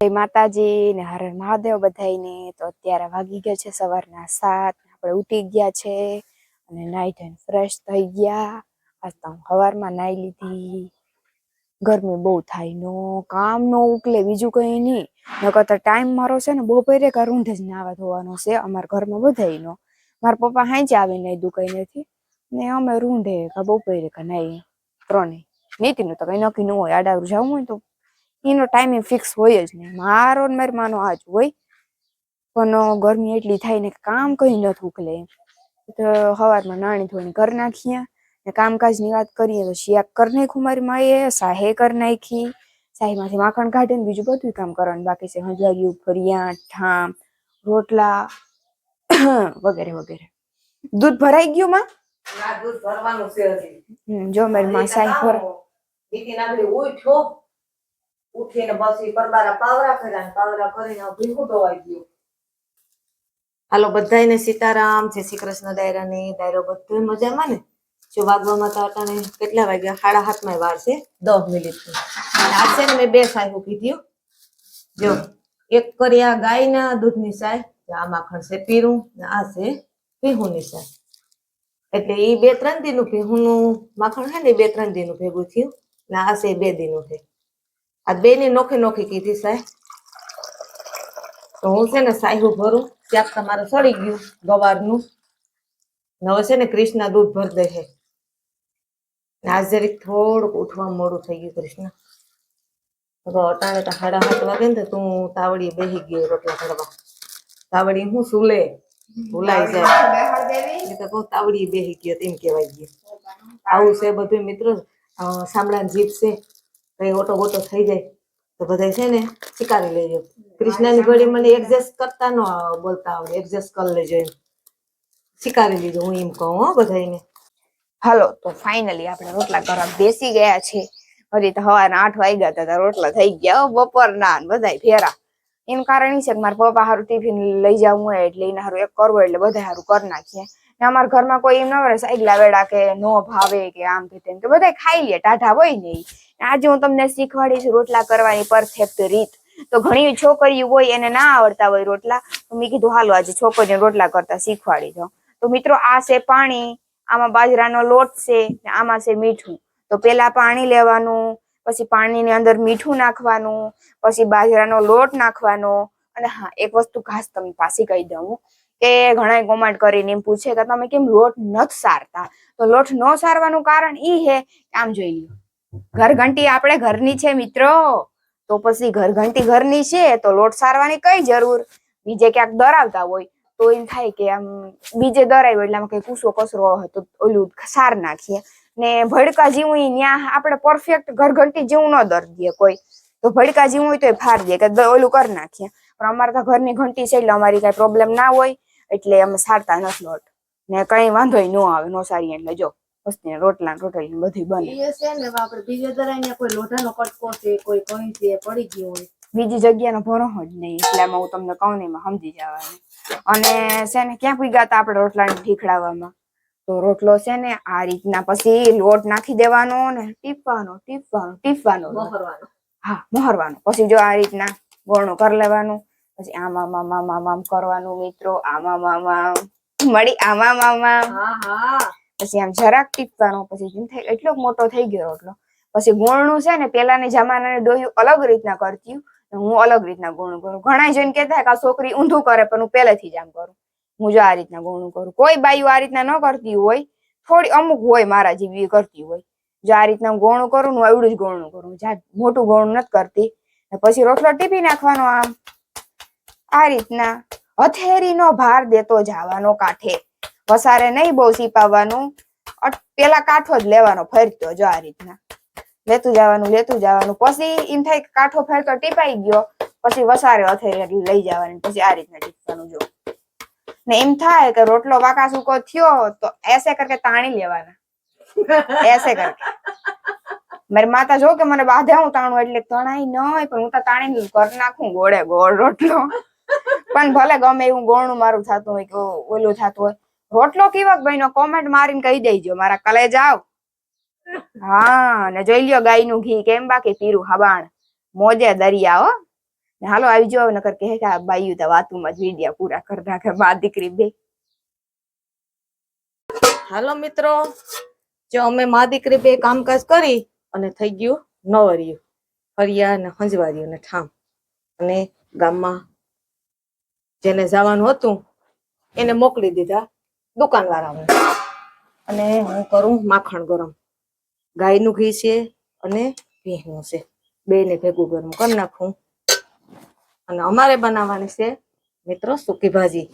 જય માતાજી ને હર મહાદેવ બધાયને. તો અત્યારે વાગી ગયા છે સવારના સાત. આપણે ઉઠી ગયા છે અને નાઈટ એન્ડ ફ્રેશ થઈ ગયા. આજ તો સવારમાં નાઈ લીધી. ગરમી બહુ થાય. નો કામ, નો ઉકલે, બીજું કઈ નહીં. નકર તો ટાઈમ મારો છે ને બપોરે કા રૂંઢે જ નાવા ધોવાનો છે અમારા ઘરમાં બધાય નો મારા પપ્પા હાંચે આવીને નાઈ દું કઈ નથી. ને અમે રૂંઢે કા બપોરે કા નાઈ, ત્રણેય. નીતિનું તો કઈ નક્કી ન હોય. આડાવરું જવું હોય તો એનો ટાઈમિંગ ફિક્સ હોય જ નહીં. મારો ને મારી માનો આ જ હોય. પણ ગરમી એટલી થાય ને કામ કઈ નથી ઉકલે. તો સવારમાં નાણી ધોણી કરી નાખીએ. ને કામકાજની વાત કરીએ તો શિયાક કરી નાખ્યું મારી માએ સાહે કરી નાખી. સાહીમાંથી માખણ કાઢીને બીજું બધું કામ કરવાનું બાકી છે. હંજવારિયું ફરિયા ઠામ રોટલા વગેરે વગેરે. દૂધ ભરાઈ ગયું માં? દૂધ ભરવાનું છે હમ, જો મારી માં સાહી ભર નાગરી ઉઠીને બસ એ પરબારા પાવરા કર્યા ને પાવરા કરીને ભીખું ધોવાઈ ગયું. હાલો, બધાયને સીતારામ, જય શ્રી કૃષ્ણ દાયરાની દાયરો બધું મજામાં ને? જો વાગવામાં તો અટાણે કેટલા વાગ્યા? સાડા હાથમાં વાર છે. દસ મિનિટ આ છે ને મેં બે સાય કીધી હો. જો, એક કર્યા ગાયના દૂધની સાય આ માખણ છે પીરું, ને આ છે પીહુની સાય એટલે એ બે ત્રણ દીનું ભેહુંનું માખણ છે ને બે ત્રણ દીનું ભેગું થયું. ને આ છે બે દીનું છે. આ બે ની નોખી નોખી કીધી સાહેબ. તો હું છે ને સાહેબ ભરું ત્યાં તમારે સડી ગયું ગવારનું. હવે છે ને કૃષ્ણ દૂધ ભર દે છે. આજ જરીક થોડુંક ઉઠવા મોડું થઈ ગયું કૃષ્ણ. તો અટાણે તો સાડા સાત વાગે ને તું તાવડી બેસી ગયો રોટલા કરવા તાવડી હું સુલે? ભૂલાઈ જાય. તો કહું તાવડી બેસી ગયો તેમ કહેવાય ગયો. આવું છે બધું મિત્રો સાંભળા જીભ છે. કઈ ઓટો બોટો થઈ જાય તો બધા છે ને સ્વીકારી લેજો કૃષ્ણની ઘડી મને એડજસ્ટ કરતા ન બોલતા આવડે એડજસ્ટ કરી લેજો એમ. સ્વીકારી લીધું હું એમ કહું હો બધાને હાલો તો ફાઇનલી આપણે રોટલા કરવા બેસી ગયા છે હજી તો હવાના આઠ વાગ્યા હતા તો રોટલા થઈ ગયા હો, બપોરના બધા બધાય ફેરા એનું કારણ એ છે કે મારા પપ્પા હારું ટિફિન લઈ જવું હોય એટલે એને હારું એક કરવું એટલે બધા હારું કરી નાખીએ. ને અમારા ઘરમાં કોઈ એમ ન કરે સાઈગલા વેડા કે નો ભાવે કે આમ કે તેમ કે બધા ખાઈ લે ટાઢા હોય ને. આજે હું તમને શીખવાડીશ રોટલા કરવાની પરફેક્ટ રીત. તો ઘણી છોકરીઓ હોય એને ના આવડતા હોય રોટલા, તો મેં કીધું, હાલો, આજે છોકરીને રોટલા કરતા શીખવાડી દો તો મિત્રો, આ છે પાણી, આમાં બાજરાનો લોટ છે આમાં છે મીઠું. તો પેલા પાણી લેવાનું, પછી પાણીની અંદર મીઠું નાખવાનું, પછી બાજરાનો લોટ નાખવાનો, અને હા, એક વસ્તુ ખાસ તમને પાછી કહી દઉં કે ઘણા કોમેન્ટ કરીને એમ પૂછે કે, તમે કેમ લોટ નથી સારતા? તો લોટ ન સારવાનું કારણ ઈ હે આમ જોઈ લ્યો ઘર ઘંટી આપણે ઘરની છે મિત્રો. તો પછી ઘર ઘંટી ઘરની છે તો લોટ સારવાની કઈ જરૂર? બીજે ક્યાંક દરાવતા હોય તો એમ થાય કે આમ બીજે દરાવ્યો એટલે આમાં કઈ કૂસો કચરો હોય તો ઓલું સાર નાખીએ. ને ભડકા જેવું ન્યા આપણે પરફેક્ટ ઘર ઘંટી જેવું ન દર દે કોઈ. તો ભડકા જેવું હોય તો એ ફાર દે કે ઓલું કરી નાખીએ. પણ અમારે તો ઘરની ઘંટી છે એટલે અમારી કઈ પ્રોબ્લેમ ના હોય એટલે અમે સારતા નથી લોટ. ને કઈ વાંધો ન આવે, નો સારી એટલે જો. વસ્તી રોટલા રોટલી બધી બને. એ છે ને આપણે બીજે દરાઈને કોઈ લોઢાનો કટકો છે કોઈ કઈ છે પડી ગયો હોય. બીજી જગ્યાનો ભરોહો જ નહીં એટલે હું તમને કહું ને એમાં સમજી જવાનું. અને છે ને ક્યાં પૂગ્યા હતા આપણે રોટલાને ઠીખડાવવામાં તો રોટલો છે ને આ રીતના પછી લોટ નાખી દેવાનો ને ટીપવાનો ટીપવાનો ટીપવાનો મોહરવાનો. હા મોહરવાનો. પછી જો આ રીતના ગોળનું કરી લેવાનું પછી આમ આમ આમ આમ કરવાનું મિત્રો આમ આમ આમ આમ. મળી આમ આમ આમ આમ. હા હા. પછી આમ જરાક ટીપવાનો, પછી એટલો મોટો થઈ ગયો રોટલો પછી ગોળનું છે ને પેલાની જમાનાની ડોહ્યું અલગ રીતના કરતી હું. અલગ રીતના ગોળનું કરું. ઘણા જઈને કહેતા કે આ છોકરી ઊંધું કરે, પણ હું પહેલેથી જ આમ કરું. હું જો આ રીતના ગોળનું કરું. કોઈ બાઈઓ આ રીતના ન કરતી હોય. થોડી અમુક હોય મારા જેવી કરતી હોય. જો આ રીતના ગોળનું કરું હું એવડું જ ગોળનું કરું. જ્યાં મોટું ગોળનું નથી કરતી. પછી રોટલો ટીપી નાખવાનો આમ. આ રીતના. હથેરીનો ભાર દેતો જવાનો કાંઠે. વસારે નહીં બહુ સીપાવવાનું. પેલા કાંઠો જ લેવાનો ફરતો જો આ રીતના. લેતું જવાનું લેતું જવાનું. પછી એમ થાય કે કાંઠો ફરતો ટીપાઈ ગયો. પછી વસારે અથેરી લઈ જવાની. પછી આ રીતના ટીપવાનું જો. ને એમ થાય કે રોટલો વાકા સૂકો થયો તો એસે કરકે તાણી લેવાના. એસે કરકે. મારી માતા જો કે મને બાધે હું તાણું એટલે તણાઈ નહીં પણ હું તો તાણી કર નાખું ગોળે ગોળ રોટલો. પણ ભલે ગમે એવું ગોળનું મારું થતું હોય કે ઓલું થતું હોય રોટલો કેવાક ભાઈ નો કોમેન્ટ મારીને કહી દેજો. મારા કલે જાવ હા, ને જોઈ લ્યો ગાયનું ઘી કેમ બાકી પીરું હબાણ. મોજે દરિયા, હો. ને હાલો આવી જાવ નકર કે આ બાયું તો વાતુમાં જ વિડિયા પૂરા કરી નાખે. મા દીકરી બે. હાલો મિત્રો, જો અમે મા દીકરી બે કામકાજ કરી અને થઈ ગયું નવરિયું. ફરિયા ને હંજવાર્યું ને ઠામ. અને ગામમાં જેને જવાનું હતું, એને મોકલી દીધા. દુકાનવાળાને. અને હું કરું માખણ ગરમ. ગાયનું ઘી છે અને ભીનું છે. બેને ભેગું ગરમ કરી નાખું. અને અમારે બનાવવાની છે મિત્રો સૂકી ભાજી.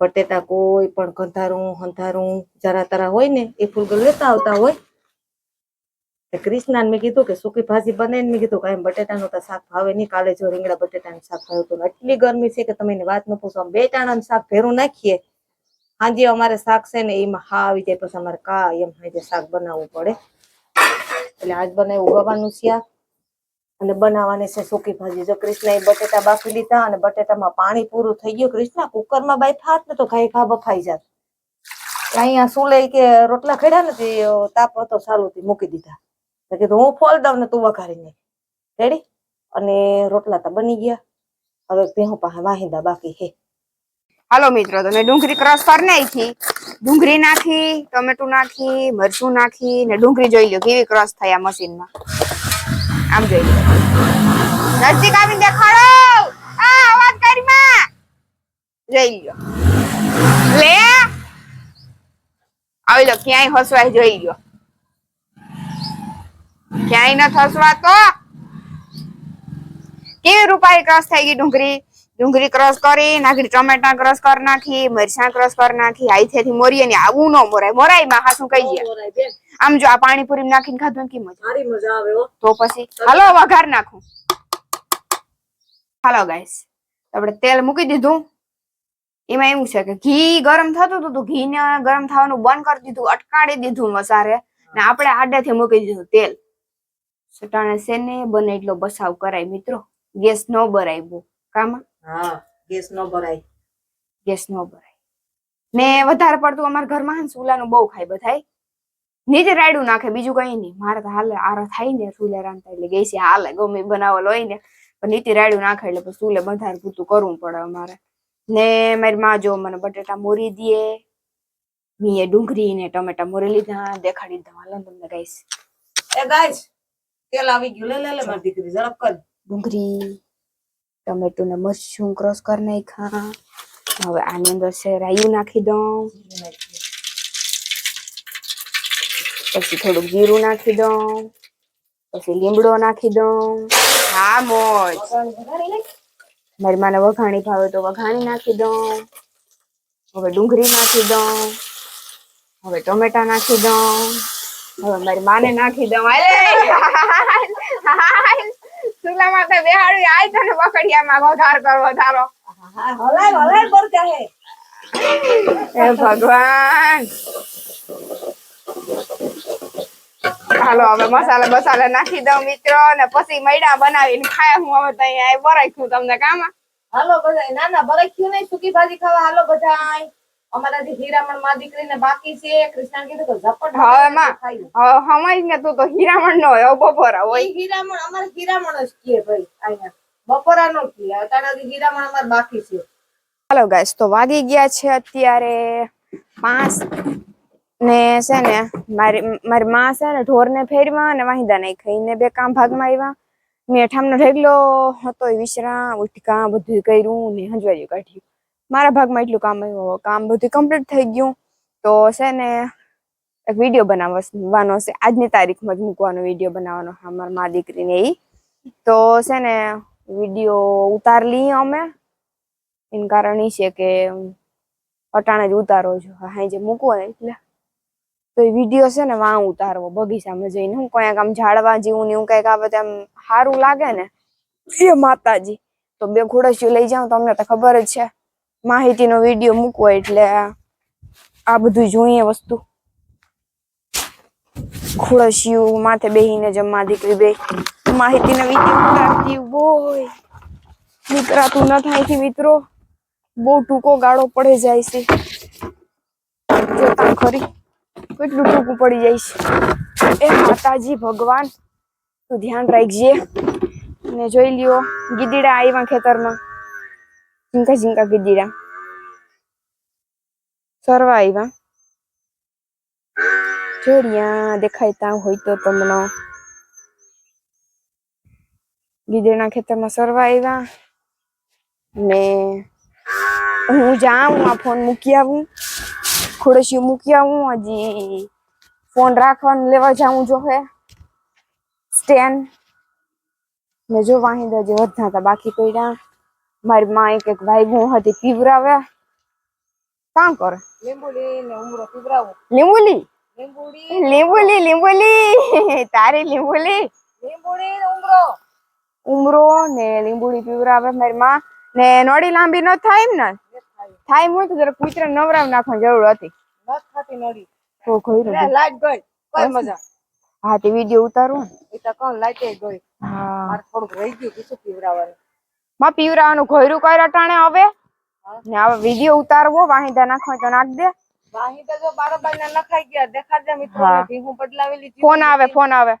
બટેટા કોઈ પણ કંધારું હંધારું, જરા તરા હોય ને એ ફૂલગલ લેતા આવતા હોય. ક્રિષ્નાને મેં કીધું કે સૂકી ભાજી બને ને મેં કીધું કાંઈ બટેટાનું તો શાક ભાવે નહીં. કાલે જો રીંગણા બટેટાનું શાક ભાવ્યું હતું એટલી ગરમી છે કે તમે વાત ન પૂછો. બે ટાણાનું શાક ભેરું નાખીએ. હાંજે અમારે શાક છે ને એમાં હા આવી જાય, પછી અમારે કા એમ હાંજે શાક બનાવવું પડે. એટલે આજ બનાવ્યું ગવાનું શાક અને બનાવવાની છે સૂકી ભાજી. જો કૃષ્ણએ બટેટા બાફી લીધા અને બટેટામાં પાણી પૂરું થઈ ગયું. કૃષ્ણ, કુકરમાં થાત ને તો ખાઈ ખા બફાઈ જાત. અહીંયા શું લઈ કે રોટલા ખેડ્યા નથી તાપ હતો સારું થી મૂકી દીધા. કીધું, હું ફોલ દઉં ને તું વઘારી નાખ રેડી? અને રોટલા તો બની ગયા. હવે ભેહું પાસે વાહિંદા બાકી હે હાલો મિત્રો, તમે ડુંગળી ક્રોસ કરી નાખી, ડુંગળી નાખી, ટમેટું નાખી, મરચું નાખી ને ડુંગળી જોઈ લો કેવી ક્રોસ થયા મશીનમાં આમ જોઈ લો નજીક આવીને દેખાડો! આ જોઈ લો! આવી લો ક્યાંય હસવાય જોઈ લો ક્યાંય ન હસવાતો. કેવી રૂપાળી ક્રોસ થઈ ગઈ ડુંગળી? ડુંગળી ક્રોસ કરી નાખી ટમેટા ક્રોસ કરી નાખી મરચાં ક્રોસ કરી નાખી આઈથેથી મોરીએ ને આવું ન મોરાય. મોરાયમાં હાસું કહી ગયા. આમ જો આ પાણીપુરી નાખીને ખાધું કે મજા સારી મજા આવે તો પછી હાલો વઘાર નાખું. હાલો ગાઈસ આપણે તેલ મૂકી દીધું. એમાં એવું છે કે ઘી ગરમ થતું હતું તો ઘી ને ગરમ થવાનું બંધ કરી દીધું અટકાડી દીધું મસારે. ને આપણે આડેથી મૂકી દીધું તેલ. સટાણે શેને બને એટલો બસાવ કરાય મિત્રો. ગેસ ન ભરાય બહુ કામાં હા ગેસ નો ભરાય. ગેસ નો ભરાય. ને વધારે પડતું અમારા ઘરમાં સુલાનું ને બહુ ખાય બધાય. નીચે રાયડું નાખે બીજું કઈ નહીં. મારે તો હાલે આરો થાય ને સુલે રાંધતા એટલે ગેસી હાલે ગમે બનાવેલો હોય ને. પણ નીચે રાયડું નાખે એટલે પછી ચૂલે વધારે પૂરતું કરવું પડે અમારે. ને મારી માં જો મને બટેટા મોરી દે. મીએ ડુંગળી ને ટમેટા મોરી લીધા દેખાડી દીધા. હાલો તમને ગાઈસ. એ ગાઈસ તેલ આવી ગયું. લે લે લે મારી દીકરી ઝડપ કર. ડુંગળી. ટમેટું ને મશરૂમ ક્રોસ કરી નાખા હવે આની અંદર છે રાયું નાખી દઉં. પછી થોડુંક જીરું નાખી દઉં. પછી લીમડો નાખી દઉં. હા, મોજ. મારી માને વઘાણી ભાવે તો વઘાણી નાખી દઉં. હવે ડુંગળી નાખી દઉં. હવે ટમેટા નાખી દઉં. હવે મારી માને નાખી દઉં. હાય સુલામાં બેહાડી આય તને બકડિયામાં વધાર કરવો તારો હલાય હલાય પર કહે હે ભગવાન. હાલો હવે મસાલા બસાલા નાખી દઉં મિત્રો ને પછી મૈડા બનાવીને ખાય. હું હવે તઈ બરાખ્યું તમને કામાં? હાલો બધા ના ના બરક્યું નહીં સૂકી ભાજી ખાવા. હાલો બધા અમારાથી હીરામણમાં દીકરીને બાકી છે. કૃષ્ણ કીધું કે ઝપટ હવે માં. ખાઈ ને તું તો હીરામણ નો હોય બપોરા હોય. હીરામણ અમારે હીરામણ જ કીએ ભાઈ અહીંયા બપોરા નો કીએ અટાણાથી હીરામણ અમારે બાકી છે. હાલો ગાઈસ તો વાગી ગયા છે અત્યારે પાંચ ને છે ને મારી મારી માં છે ને ઢોર ને ફેરવા અને વાહિદા નહીં ખાઈને બે કામ ભાગમાં આવ્યા મેં ઠામનો ઢેગલો હતો વિશ્રામ ઉઠકા બધું કર્યું ને હંજવાયું કાઢ્યું. મારા ભાગમાં એટલું કામ આવ્યું કામ બધું કમ્પ્લીટ થઈ ગયું. તો છે ને, એક વીડિયો બનાવવાનો છે. આજની તારીખમાં જ મૂકવાનો વીડિયો બનાવવાનો અમારા મા દીકરીને એ તો છે ને વીડિયો ઉતાર લઈએ અમે. એનું કારણ એ છે કે, અટાણે જ ઉતારો છો હા જે મૂકવો ને એટલે. તો એ વીડિયો છે ને, વાં ઉતારવો, બગીચામાં જઈને. હું કંઈક આમ ઝાડવા જેવું ને એવું કંઈક આવે તો એમ સારું લાગે ને. એ માતાજી. તો બે ઘોડસીઓ લઈ જાઉં તો અમને તો ખબર જ છે. માહિતીનો વીડિયો મૂકવો એટલે આ બધું જોઈએ વસ્તુ. ખુળસિયું માથે બેહીને જમવા દીકરી બે માહિતીનો વીડિયો ઉતારતી હોય. નીકળાતું ન થાય છે મિત્રો. બહુ ટૂંકો ગાળો પડે જાય છે. જોતા ખરી. કેટલું ટૂંકું પડી જાય છે. એ માતાજી ભગવાન. તું ધ્યાન રાખજે. ને જોઈ લ્યો, ગીદીડા આવ્યા ખેતરમાં. ઝીંકા ઝીંકા ગીદીડા સરવા આવ્યા જોડિયા દેખાયતા હોય તો તમને ગીદીના ખેતરમાં સરવા આવ્યા ને હું જાઉં આ ફોન મૂકી આવું ખોડશી મૂકી આવું હજી ફોન રાખવાનું લેવા જાઉં જો હે સ્ટેન્ડ ને જો વાહિંદા જે વધતા હતા બાકી પડ્યા મારી માં એક એક વાગ્યું હતી પીવરાવે. કામ કરે? લીંબુડી ને ઉમરો પીવરાવું. લીંબુલી? લીંબુડી લીંબુલી લીંબુલી. તારી લીંબુલી. લીંબુડી ને ઉમરો. ઉમરો ને લીંબુડી પીવરાવે મારી માં. ને નોડી લાંબી ન થાય એમ ને? થાય. હું તો જરા કૂતરા નવરાવ નાખવાની જરૂર હતી. નથ ખાતી નડી. તો ઘોઈ લાઈટ ગઈ. કઈ મજા. હા તે વીડિયો ઉતારું ને. એ તો કોણ લાઈટે ગઈ. હા. મારે થોડુંક રહી ગયું કીધું પીવરાવાનું? માં પીવરાવાનું ઘોયરું કઈ રટાણે હવે. ને હવે વીડિયો ઉતારવો વાહિદા નાખો તો નાખ દે. વાહી જો જો બારોબાર ના નખાઈ ગયા દેખાડજે મિત્રો હું. બદલાવેલી ફોન આવે ફોન આવે.